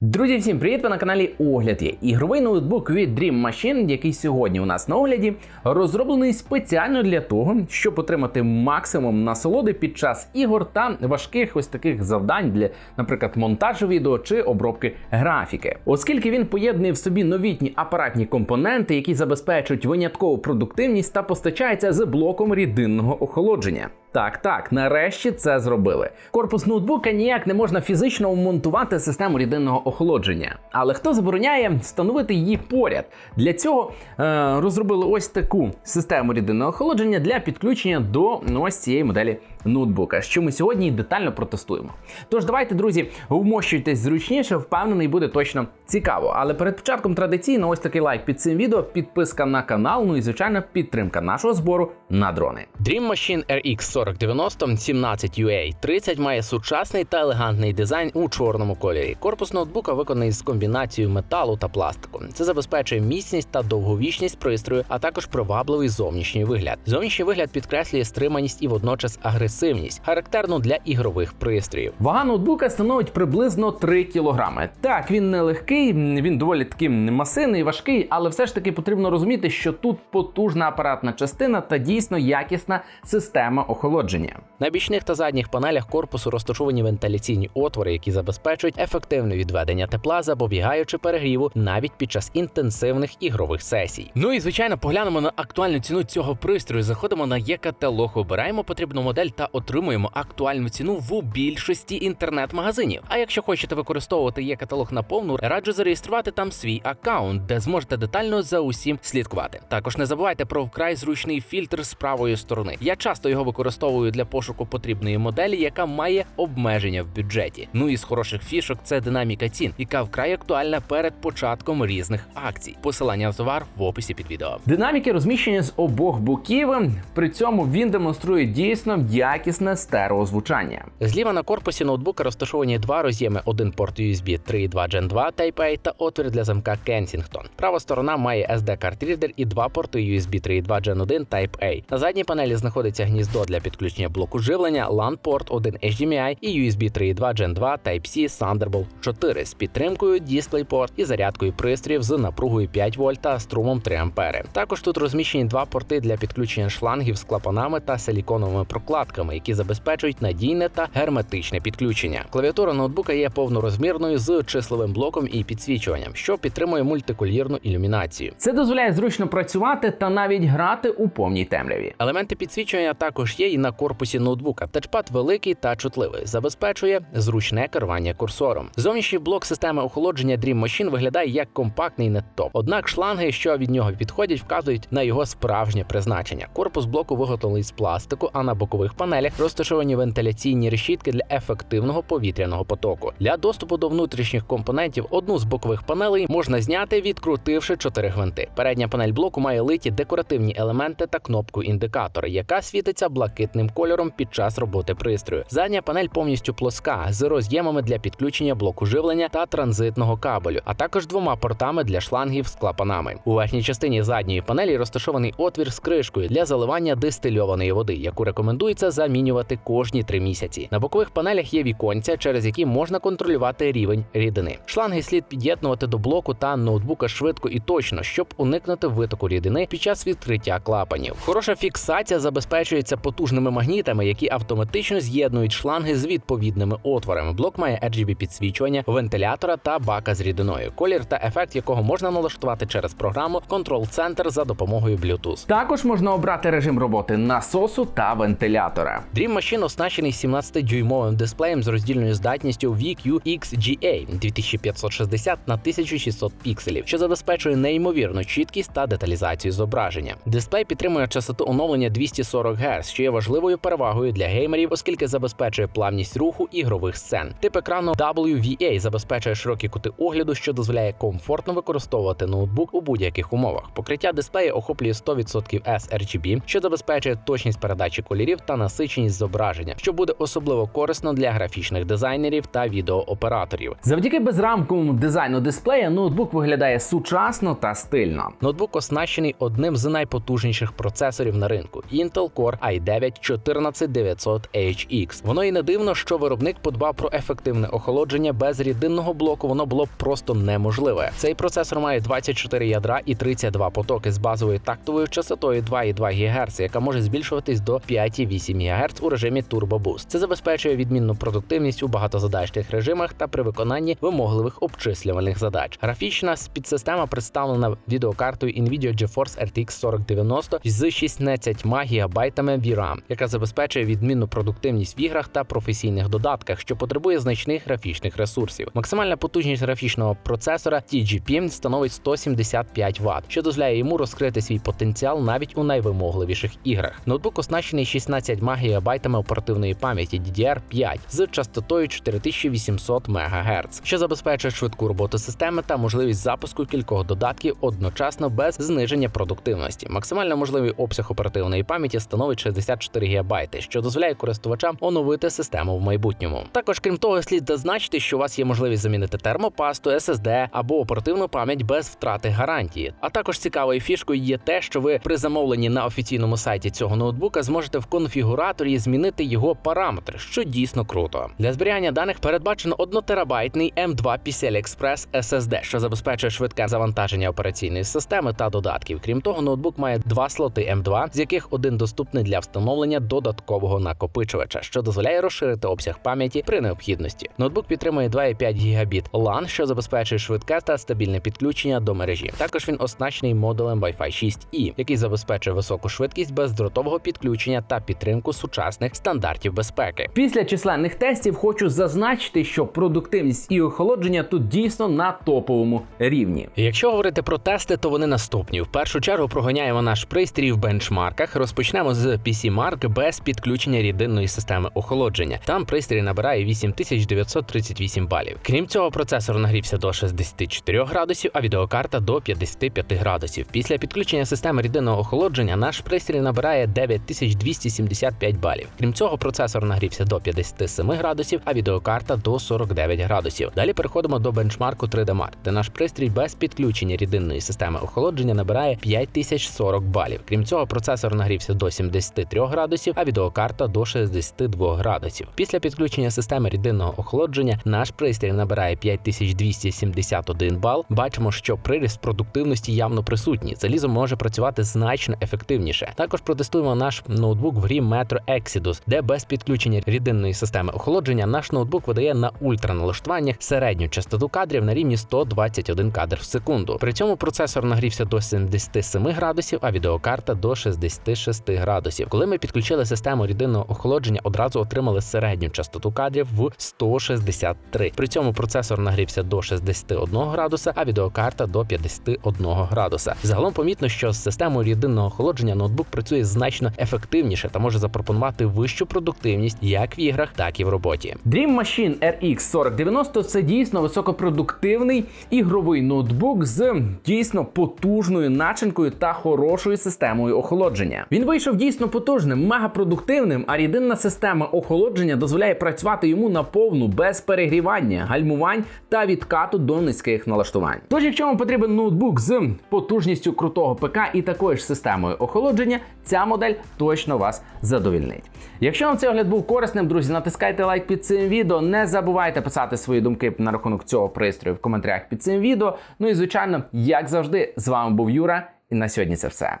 Друзі, всім привіт! Ви на каналі Огляд є. Ігровий ноутбук від Dream Machine, який сьогодні у нас на огляді, розроблений спеціально для того, щоб отримати максимум насолоди під час ігор та важких ось таких завдань для, наприклад, монтажу відео чи обробки графіки. Оскільки він поєднує в собі новітні апаратні компоненти, які забезпечують виняткову продуктивність та постачається з блоком рідинного охолодження. Так, так, нарешті це зробили. Корпус ноутбука ніяк не можна фізично вмонтувати систему рідинного охолодження. Але хто забороняє встановити її поряд? Для цього е, розробили ось таку систему рідинного охолодження для підключення до ну, ось цієї моделі ноутбука, що ми сьогодні детально протестуємо. Тож давайте, друзі, вмощуйтесь зручніше, впевнений, буде точно цікаво. Але перед початком традиційно ось такий лайк під цим відео, підписка на канал, ну і звичайно підтримка нашого збору на дрони. Dream Machine RX 4090 17UA30 має сучасний та елегантний дизайн у чорному кольорі. Корпус ноутбука виконаний з комбінацією металу та пластику. Це забезпечує міцність та довговічність пристрою, а також привабливий зовнішній вигляд. Зовнішній вигляд підкреслює стриманість і водночас агресивність, характерну для ігрових пристроїв. Вага ноутбука становить приблизно 3 кг. Так, він не легкий, він доволі таки масивний, важкий, але все ж таки потрібно розуміти, що тут потужна апаратна частина та дійсно якісна система охолодження. На бічних та задніх панелях корпусу розташовані вентиляційні отвори, які забезпечують ефективне відведення тепла, запобігаючи перегріву навіть під час інтенсивних ігрових сесій. Ну і звичайно, поглянемо на актуальну ціну цього пристрою. Заходимо на є-каталог, обираємо потрібну модель та отримуємо актуальну ціну в більшості інтернет-магазинів. А якщо хочете використовувати є-каталог на повну, раджу зареєструвати там свій аккаунт, де зможете детально за усім слідкувати. Також не забувайте про вкрай зручний фільтр з правої сторони. Я часто його використовую для пошуку потрібної моделі, яка має обмеження в бюджеті. Ну і з хороших фішок це динаміка цін, яка вкрай актуальна перед початком різних акцій. Посилання на товар в описі під відео. Динаміки розміщені з обох боків. При цьому він демонструє дійсно якісне стереозвучання. Зліва на корпусі ноутбука розташовані два роз'єми: один порт USB 3.2 Gen 2 Type-A та отвір для замка Kensington. Права сторона має SD картрідер і два порти USB 3.2 Gen 1 Type-A. На задній панелі знаходиться гніздо для підключення блоку живлення, LAN-порт, один HDMI і USB 3.2 Gen 2 Type-C Thunderbolt 4 з підтримкою DisplayPort і зарядкою пристроїв з напругою 5 вольт та струмом 3 ампери. Також тут розміщені два порти для підключення шлангів з клапанами та силіконовими прокладками, які забезпечують надійне та герметичне підключення. Клавіатура ноутбука є повнорозмірною з числовим блоком і підсвічуванням, що підтримує мультикольірну ілюмінацію. Це дозволяє зручно працювати та навіть грати у повній темряві. Елементи підсвічування також є і на корпусі ноутбука. Тачпад великий та чутливий, забезпечує зручне керування курсором. Зовнішній блок системи охолодження Dream Machine виглядає як компактний неттоп. Однак шланги, що від нього підходять, вказують на його справжнє призначення. Корпус блоку виготовлений з пластику, а на бокових панелях розташовані вентиляційні решітки для ефективного повітряного потоку. Для доступу до внутрішніх компонентів одну з бокових панелей можна зняти, відкрутивши чотири гвинти. Передня панель блоку має литі декоративні елементи та кнопку індикатора, яка світиться блакитним кольором під час роботи пристрою. Задня панель повністю плоска з роз'ємами для підключення блоку живлення та транзитного кабелю, а також двома портами для шлангів з клапанами. У верхній частині задньої панелі розташований отвір з кришкою для заливання дистильованої води, яку рекомендується замінювати кожні три місяці. На бокових панелях є віконця, через які можна контролювати рівень рідини. Шланги слід під'єднувати до блоку та ноутбука швидко і точно, щоб уникнути витоку рідини під час відкриття клапанів. Хороша фіксація забезпечується потужними магнітами, які автоматично з'єднують шланги з відповідними отворами. Блок має RGB підсвічування, вентилятора та бака з рідиною, колір та ефект якого можна налаштувати через програму Control Center за допомогою Bluetooth. Також можна обрати режим роботи насосу та вентилятора. Dream Machine оснащений 17-дюймовим дисплеєм з роздільною здатністю VQ XGA 2560 на 1600 пікселів, що забезпечує неймовірну чіткість та деталізацію зображення. Дисплей підтримує частоту оновлення 240 Гц, що є важливою перевагою для геймерів, оскільки забезпечує плавність руху ігрових сцен. Тип екрану WVA забезпечує широкі кути огляду, що дозволяє комфортно використовувати ноутбук у будь-яких умовах. Покриття дисплею охоплює 100% sRGB, що забезпечує точність передачі кольорів та насичення насиченість зображення, що буде особливо корисно для графічних дизайнерів та відеооператорів. Завдяки безрамковому дизайну дисплея ноутбук виглядає сучасно та стильно. Ноутбук оснащений одним з найпотужніших процесорів на ринку Intel Core i9 14900HX. Воно і не дивно, що виробник подбав про ефективне охолодження без рідинного блоку. Воно було б просто неможливе. Цей процесор має 24 ядра і 32 потоки з базовою тактовою частотою 2,2 ГГц, яка може збільшуватись до 5,8 ГГц у режимі Turbo Boost. Це забезпечує відмінну продуктивність у багатозадачних режимах та при виконанні вимогливих обчислювальних задач. Графічна підсистема представлена відеокартою Nvidia GeForce RTX 4090 з 16 ГБ VRAM, яка забезпечує відмінну продуктивність в іграх та професійних додатках, що потребує значних графічних ресурсів. Максимальна потужність графічного процесора TGP становить 175 Вт, що дозволяє йому розкрити свій потенціал навіть у найвимогливіших іграх. Ноутбук оснащений 16 ГБ оперативної пам'яті DDR5 з частотою 4800 МГц, що забезпечує швидку роботу системи та можливість запуску кількох додатків одночасно без зниження продуктивності. Максимально можливий обсяг оперативної пам'яті становить 64 ГБ, що дозволяє користувачам оновити систему в майбутньому. Також, крім того, слід зазначити, що у вас є можливість замінити термопасту, SSD або оперативну пам'ять без втрати гарантії. А також цікавою фішкою є те, що ви при замовленні на офіційному сайті цього ноутбука зможете в конфігураторі змінити його параметри, що дійсно круто. Для зберігання даних передбачено 1 терабайтний M2 PCI Express SSD, що забезпечує швидке завантаження операційної системи та додатків. Крім того, ноутбук має два слоти M2, з яких один доступний для встановлення додаткового накопичувача, що дозволяє розширити обсяг пам'яті при необхідності. Ноутбук підтримує 2,5 гігабіт LAN, що забезпечує швидке та стабільне підключення до мережі. Також він оснащений модулем Wi-Fi 6E, який забезпечує високу швидкість бездротового підключення та підтримку сучасних стандартів безпеки. Після численних тестів хочу зазначити, що продуктивність і охолодження тут дійсно на топовому рівні. Якщо говорити про тести, то вони наступні. В першу чергу прогоняємо наш пристрій в бенчмарках. Розпочнемо з PC Mark без підключення рідинної системи охолодження. Там пристрій набирає 8938 балів. Крім цього, процесор нагрівся до 64 градусів, а відеокарта до 55 градусів. Після підключення системи рідинного охолодження наш пристрій набирає 9275 балів. Крім цього, процесор нагрівся до 57 градусів, а відеокарта до 49 градусів. Далі переходимо до бенчмарку 3D Mark, де наш пристрій без підключення рідинної системи охолодження набирає 5040 балів. Крім цього, процесор нагрівся до 73 градусів, а відеокарта до 62 градусів. Після підключення системи рідинного охолодження наш пристрій набирає 5271 бал. Бачимо, що приріст продуктивності явно присутній. Залізо може працювати значно ефективніше. Також протестуємо наш ноутбук в грі Metro Exodus, де без підключення рідинної системи охолодження наш ноутбук видає на ультраналаштуваннях середню частоту кадрів на рівні 121 кадр в секунду. При цьому процесор нагрівся до 77 градусів, а відеокарта до 66 градусів. Коли ми підключили систему рідинного охолодження, одразу отримали середню частоту кадрів в 163. При цьому процесор нагрівся до 61 градуса, а відеокарта до 51 градуса. Загалом помітно, що з системою рідинного охолодження ноутбук працює значно ефективніше та може запропонувати вищу продуктивність як в іграх, так і в роботі. Dream Machine RX 4090 це дійсно високопродуктивний ігровий ноутбук з дійсно потужною начинкою та хорошою системою охолодження. Він вийшов дійсно потужним, мегапродуктивним, а рідинна система охолодження дозволяє працювати йому на повну без перегрівання, гальмувань та відкату до низьких налаштувань. Тож, якщо вам потрібен ноутбук з потужністю крутого ПК і такою ж системою охолодження, ця модель точно вас задовільнить. Якщо вам цей огляд був корисним, друзі, натискайте лайк під цим відео. Не забувайте писати свої думки на рахунок цього пристрою в коментарях під цим відео. Ну і звичайно, як завжди, з вами був Юра, і на сьогодні це все.